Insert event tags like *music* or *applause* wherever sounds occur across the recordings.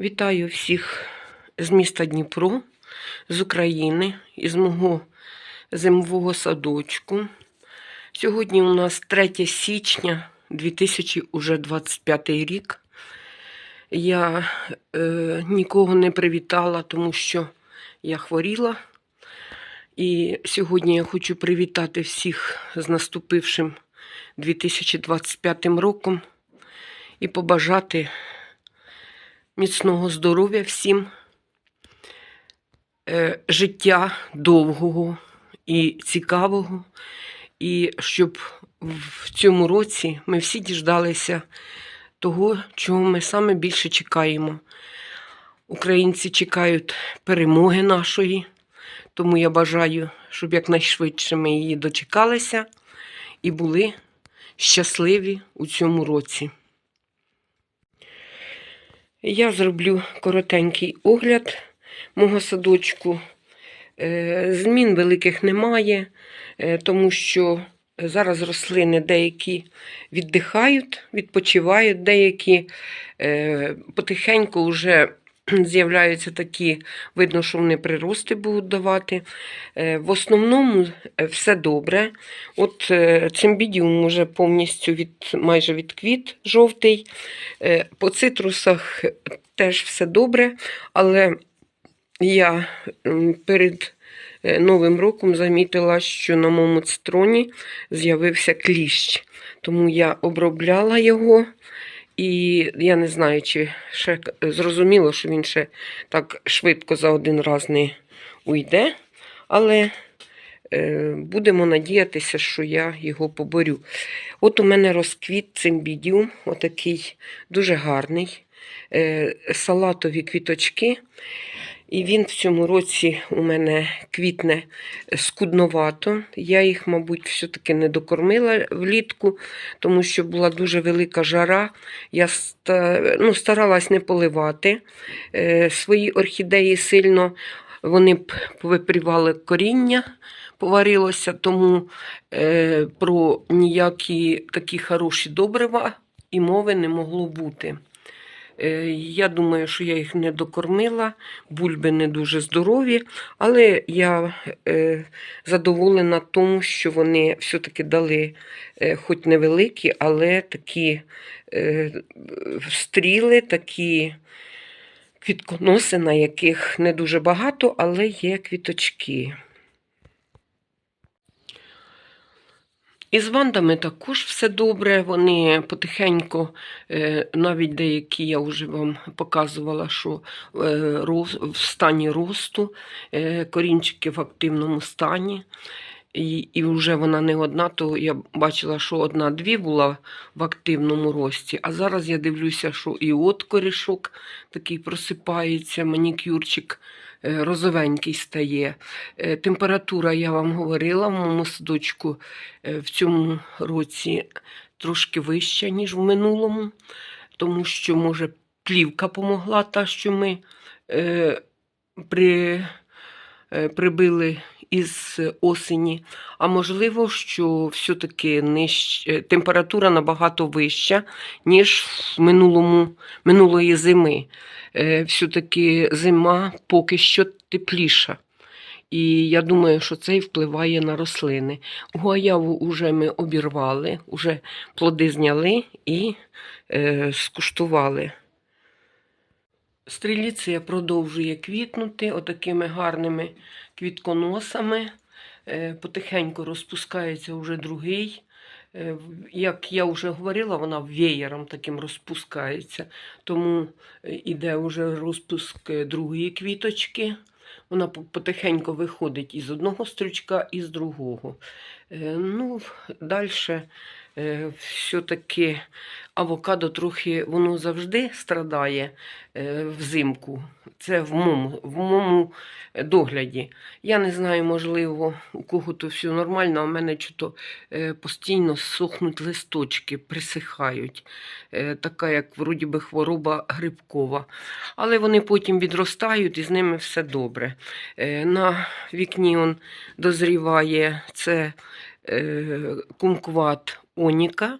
Вітаю всіх з міста Дніпро, з України, із мого зимового садочку. Сьогодні у нас 3 січня 2025 рік. Я е, нікого не привітала, тому що я хворіла. І сьогодні я хочу привітати всіх з наступившим 2025 роком і побажати міцного здоров'я всім, е, життя довгого і цікавого, і щоб в цьому році ми всі діждалися того, чого ми саме більше чекаємо. Українці чекають перемоги нашої, тому я бажаю, щоб якнайшвидше ми її дочекалися і були щасливі у цьому році. Я зроблю коротенький огляд мого садочку. Е, Змін великих немає, е, тому що зараз рослини деякі віддихають, відпочивають, деякі е, потихеньку вже *clears throat* з'являються такі, видно, що вони прирости будуть давати. Е, В основному е, все добре. От е, цимбідіум вже повністю від, майже відквіт жовтий. По цитрусах теж все добре, але я перед Новим роком замітила, що на моєму цитроні з'явився кліщ. Тому я обробляла його, і я не знаю, чи ще зрозуміло, що він ще так швидко за один раз не уйде. Але е, будемо надіятися, що я його поборю. От у мене розквіт цимбідіум, отакий дуже гарний. Е, салатові квіточки. І він в цьому році у мене квітне скудновато. Я їх, мабуть, все-таки не докормила влітку, тому що була дуже велика жара. Я ну, старалась не поливати е, свої орхідеї сильно. Вони б повипрівали коріння, поварилося, тому е, про ніякі такі хороші добрива і мови не могло бути. Е, Я думаю, що я їх не докормила, бульби не дуже здорові, але я е, задоволена тому, що вони все-таки дали, е, хоч невеликі, але такі стріли, такі квітконоси, на яких не дуже багато, але є квіточки. Із вандами також все добре. Вони потихеньку, е, навіть деякі я вже вам показувала, що е, в стані росту, е, корінчики в активному стані. І, і вже вона не одна, то я бачила, що одна-дві була в активному рості. А зараз я дивлюся, що і от корішок такий просипається, манікюрчик розовенький стає. Е, Температура, я вам говорила, в моєму садочку е, в цьому році трошки вища, ніж в минулому, тому що, може, плівка помогла, та, що ми е, при, е, прибили із осені. А можливо, що все-таки ниж... е, температура набагато вища, ніж в минулому, минулої зими. Е, Все-таки зима поки що тепліша. І я думаю, що це і впливає на рослини. Гуаяву вже ми обірвали, вже плоди зняли і е, скуштували. Стріліція продовжує квітнути отакими гарними квітконосами. Е, Потихеньку розпускається вже другий. Е, Як я вже говорила, вона веєром таким розпускається. Тому е, іде вже розпуск другої квіточки. Вона потихеньку виходить із одного стручка і другого. Ну, далі все-таки авокадо трохи воно завжди страдає е, взимку. Це в моєму, в моєму догляді. Я не знаю, можливо, у кого то все нормально, а в мене чото е, постійно сохнуть листочки, присихають. Е, така, як вроді би хвороба грибкова. Але вони потім відростають і з ними все добре. Е, На вікні он дозріває це е, кумкват Оніка.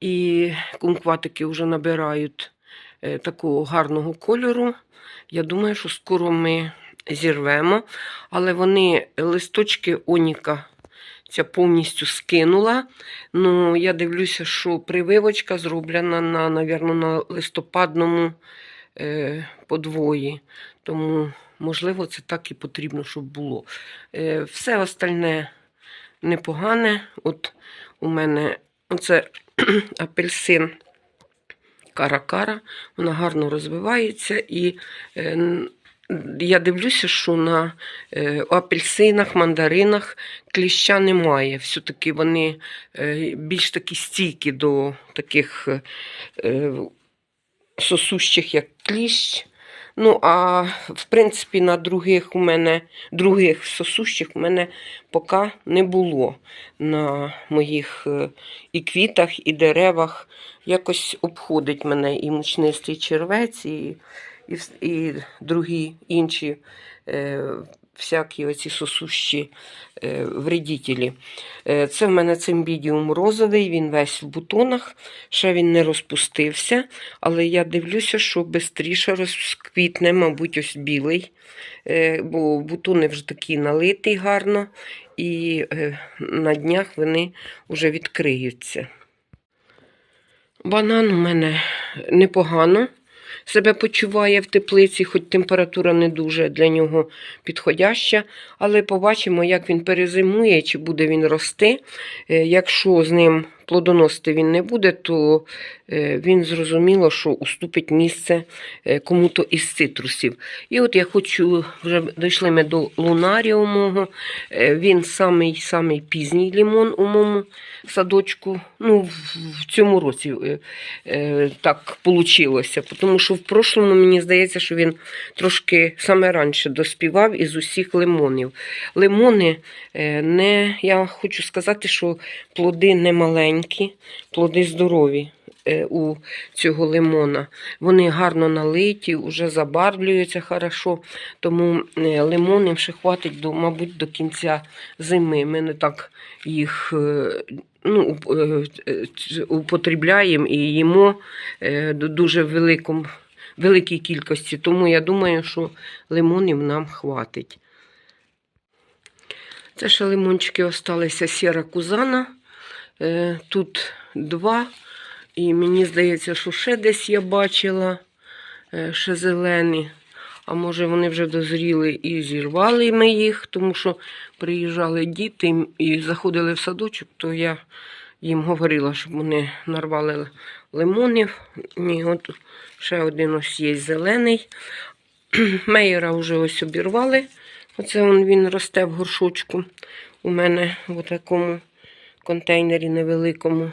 І кумкватики вже набирають е, такого гарного кольору. Я думаю, що скоро ми зірвемо, але вони листочки Оніка ця повністю скинула. Ну, я дивлюся, що прививочка зроблена на, навірно, на листопадному е, подвої. Тому, можливо, це так і потрібно, щоб було. Е, все остальне непогане. От у мене оце *clears throat* апельсин кара-кара, вона гарно розвивається і е, я дивлюся, що на е, апельсинах, мандаринах кліща немає. Все-таки вони е, більш такі стійкі до таких сосущих, як кліщ. Ну, а в принципі, на других у мене других сосущих у мене поки не було на моїх е, і квітах, і деревах. Якось обходить мене і мучнистий червець, і, і, і другі інші е, всякі оці сосущі е, вредітелі. Е, це в мене цимбідіум розовий, він весь в бутонах, ще він не розпустився, але я дивлюся, що швидше розквітне, мабуть, ось білий, е, бо бутони вже такі налиті гарно, і е, на днях вони вже відкриються. Банан у мене непогано себе почуває в теплиці, хоч температура не дуже для нього підходяща. Але побачимо, як він перезимує, чи буде він рости. Е, Якщо з ним плодоносити він не буде, то е, він зрозуміло, що уступить місце е, кому-то із цитрусів. І от я хочу, вже дійшли ми до лунаріумого. Е, Він самий самий пізній лімон у моєму садочку. Ну, в- цьому році так вийшло. Тому що в прошлому мені здається, що він трошки саме раніше доспівав із усіх лимонів. Лимони не, я хочу сказати, що плоди не маленькі, плоди здорові. е, У цього лимона. Вони гарно налиті, вже забарвлюються хорошо, тому е, лимонів ще хватить, до, мабуть, до кінця зими. Ми не так їх е, ну, употребляємо і їмо дуже великому, великій кількості. Тому я думаю, що лимонів нам хватить. Це ще лимончики осталися сіра кузана. Е, Тут два. І мені здається, що ще десь я бачила е, ще зелені. А може вони вже дозріли і зірвали ми їх, тому що приїжджали діти і заходили в садочок, то я їм говорила, щоб вони нарвали лимонів. Ні, от ще один ось є зелений. *clears throat* Мейера вже ось обірвали. Оце він росте в горшочку у мене в такому контейнері невеликому.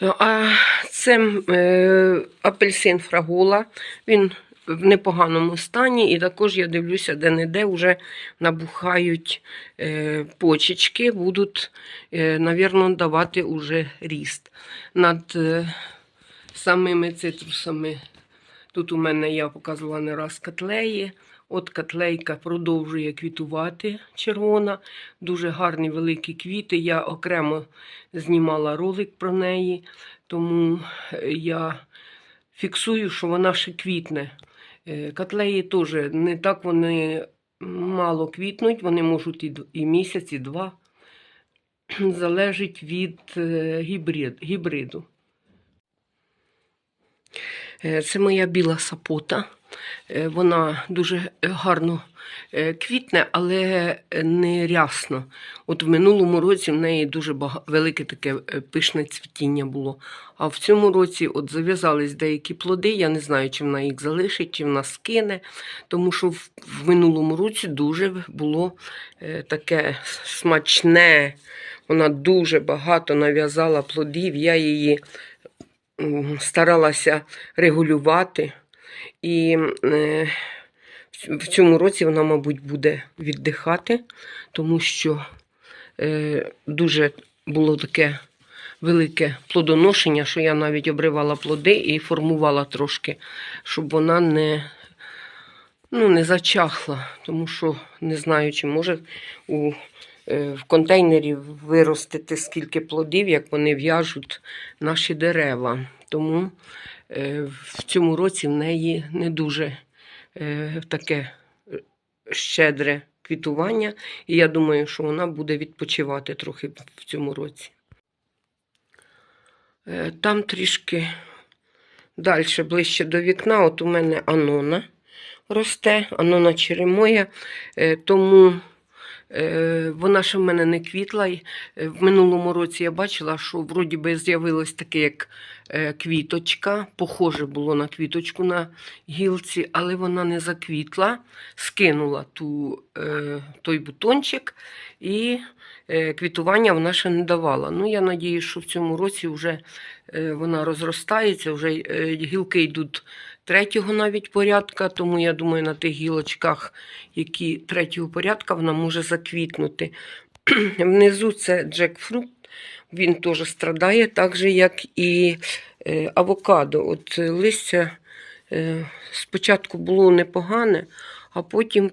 А це е, апельсин фрагола. Він в непоганому стані, і також я дивлюся, де-не-де вже набухають е, почечки, будуть, е, навірно, давати уже ріст. Над самими цитрусами. Тут у мене я показувала не раз котлеї. От котлейка продовжує квітувати червона, дуже гарні великі квіти. Я окремо знімала ролик про неї, тому е, я фіксую, що вона ще квітне. Е, Котлеї теж не так вони мало квітнуть, вони можуть і, місяць, і два. *clears throat* Залежить від е, гібрид, гібриду. Це моя біла сапота. Е, Вона дуже гарно е, квітне, але не рясно. От в минулому році в неї дуже велике таке е, пишне цвітіння було. А в цьому році от зав'язались деякі плоди. Я не знаю, чи вона їх залишить, чи вона скине, тому що в, минулому році дуже було е, таке смачне. Вона дуже багато нав'язала плодів. Я її старалася регулювати. І е, в- цьому році вона, мабуть, буде віддихати, тому що е, дуже було таке велике плодоношення, що я навіть обривала плоди і формувала трошки, щоб вона не, ну, не зачахла, тому що не знаю, чи може у, в контейнері виростити скільки плодів, як вони в'яжуть наші дерева. тому е, в цьому році в неї не дуже е, таке е, щедре квітування, і я думаю, що вона буде відпочивати трохи в цьому році. Е, Там трішки далі, ближче до вікна, от у мене анона росте, анона черемоя, е, тому е, вона ще в мене не квітла. Е, В минулому році я бачила, що вроді би з'явилось таке, як е, квіточка, похоже було на квіточку на гілці, але вона не заквітла, скинула ту, е, той бутончик і е, квітування вона ще не давала. Ну, я надію, що в цьому році вже е, вона розростається, вже е, гілки йдуть третього навіть порядка, тому я думаю, на тих гілочках, які третього порядка, вона може заквітнути. *clears throat* Внизу це джекфрут, він теж страдає, так же, як і е, авокадо. От листя е, спочатку було непогане, а потім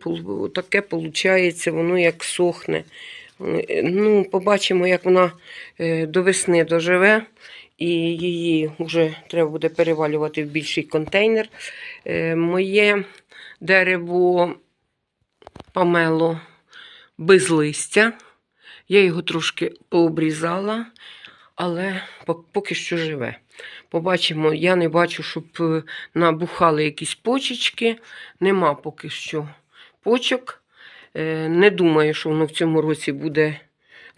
таке виходить, воно як сохне. Е, Ну, побачимо, як вона до весни доживе, і її вже треба буде перевалювати в більший контейнер. Е, Моє дерево памело без листя. Я його трошки пообрізала, але поки що живе. Побачимо, я не бачу, щоб е, набухали якісь почечки. Нема поки що почок. Е, Не думаю, що воно в цьому році буде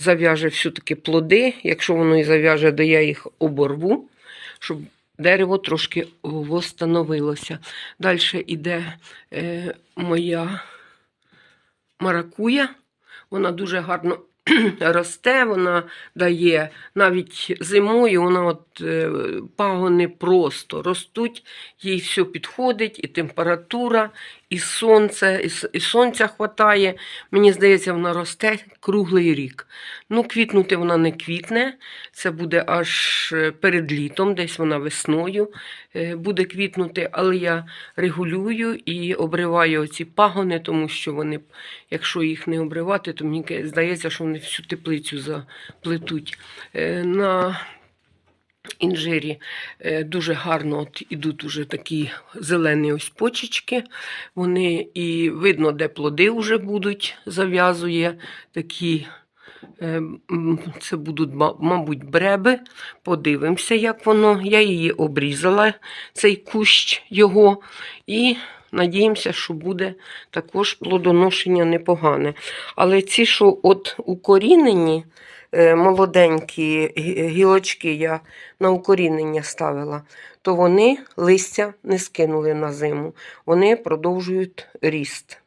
зав'яже все-таки плоди. Якщо воно і зав'яже, то я їх оборву, щоб дерево трошки восстановилося. Далі йде е, моя маракуя. Вона дуже гарно *clears throat* росте, вона дає навіть зимою, вона от е, пагони просто ростуть, їй все підходить, і температура, і сонце, і, і сонця хватає. Мені здається, вона росте круглий рік. Ну, квітнути вона не квітне, це буде аж е, перед літом, десь вона весною е, буде квітнути, але я регулюю і обриваю ці пагони, тому що вони, якщо їх не обривати, то мені здається, що вони всю теплицю заплетуть. Е, На інжирі е, дуже гарно от ідуть уже такі зелені ось почечки. Вони і видно, де плоди вже будуть, зав'язує такі. е, Це будуть, мабуть, бреби. Подивимося, як воно. Я її обрізала, цей кущ його, і надіємося, що буде також плодоношення непогане. Але ці, що от укорінені, молоденькі гілочки я на укорінення ставила, то вони листя не скинули на зиму. Вони продовжують ріст.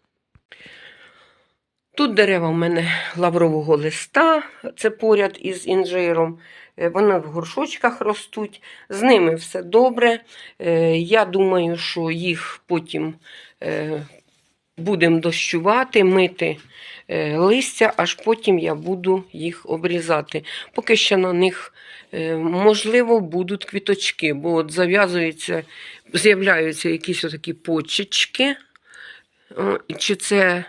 Тут дерева в мене лаврового листа, це поряд із інжиром. Е, Вони в горшочках ростуть, з ними все добре. Е, Я думаю, що їх потім е, будемо дощувати, мити е, листя, аж потім я буду їх обрізати. Поки що на них, е, можливо, будуть квіточки, бо от зав'язуються, з'являються якісь такі почечки. Чи це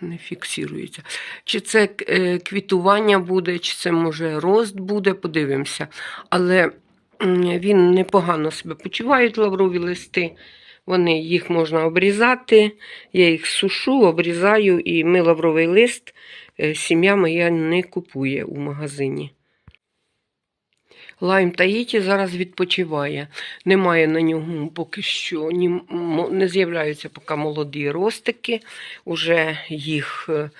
не фіксується. Чи це е, квітування буде, чи це може рост буде, подивимося. Але він непогано себе почувають лаврові листи. Вони їх можна обрізати. Я їх сушу, обрізаю, і ми лавровий лист. е, Сім'я моя не купує у магазині. Лайм Таїті зараз відпочиває. Немає на ньому поки що, ні, не з'являються поки молоді ростики. Уже їх е,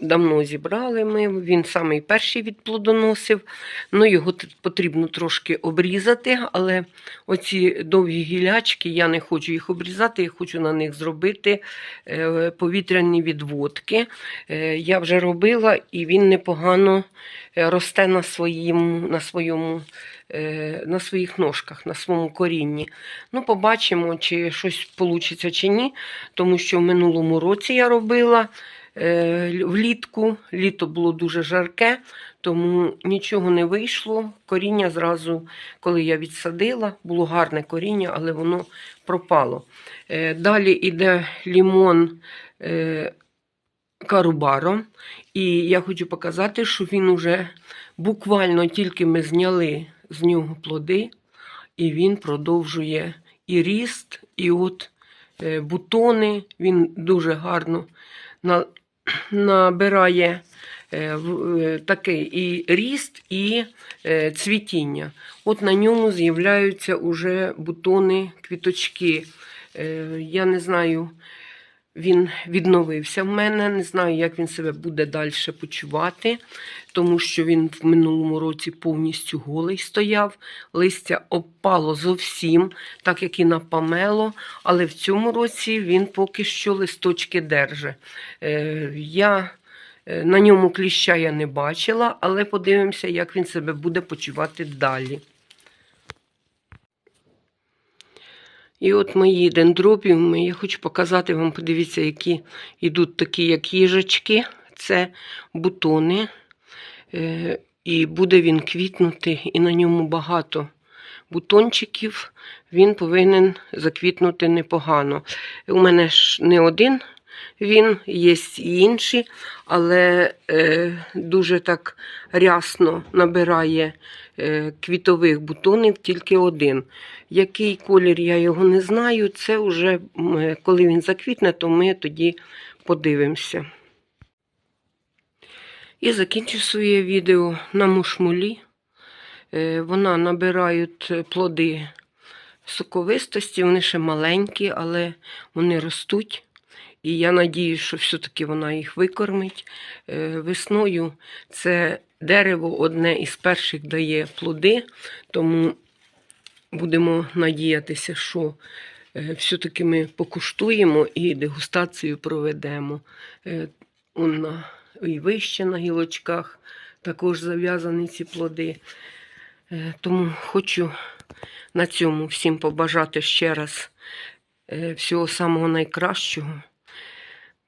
давно зібрали ми. Він самий перший відплодоносив. Ну, його потрібно трошки обрізати, але оці довгі гілячки, я не хочу їх обрізати, я хочу на них зробити е, повітряні відводки. Е, Я вже робила, і він непогано росте на своїм, на своєму. е, На своїх ножках, на своєму корінні. Ну, побачимо, чи щось вийде, чи ні. Тому що в минулому році я робила е, влітку. Літо було дуже жарке, тому нічого не вийшло. Коріння зразу, коли я відсадила, було гарне коріння, але воно пропало. Е, Далі йде лімон е, карубаро. І я хочу показати, що він уже буквально тільки ми зняли з нього плоди, і він продовжує і ріст, і от е, бутони. Він дуже гарно набирає е, е, такий і ріст, і цвітіння. От на ньому з'являються уже бутони, квіточки. Я не знаю, він відновився в мене. Не знаю, як він себе буде далі почувати, тому що він в минулому році повністю голий стояв. Листя опало зовсім, так як і на памело, але в цьому році він поки що листочки держить. Е, Я е, на ньому кліща я не бачила, але подивимося, як він себе буде почувати далі. І от мої дендробіуми, я хочу показати вам, подивіться, які йдуть такі, як їжачки. Це бутони. Е, І буде він квітнути, і на ньому багато бутончиків. Він повинен заквітнути непогано. У мене ж не один він, є інші, але е, дуже так рясно набирає е, квітових бутонів тільки один. Який колір я його не знаю, це вже е, коли він заквітне, то ми тоді подивимося. І закінчу своє відео на мушмулі. Е, Вона набирають е, плоди соковистості, вони ще маленькі, але вони ростуть. І я надіюсь, що все-таки вона їх викормить. Е, Весною це дерево одне із перших дає плоди, тому будемо надіятися, що е, все-таки ми покуштуємо і дегустацію проведемо. Е, он на, і вище на гілочках також зав'язані ці плоди. Е, Тому хочу на цьому всім побажати ще раз е, всього самого найкращого,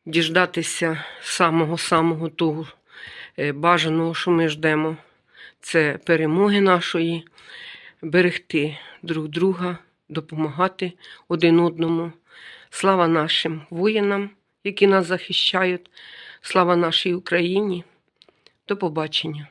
діждатися самого-самого того е, бажаного, що ми ждемо. Це перемоги нашої, берегти друг друга, допомагати один одному. Слава нашим воїнам, які нас захищають. Слава нашій Україні. До побачення.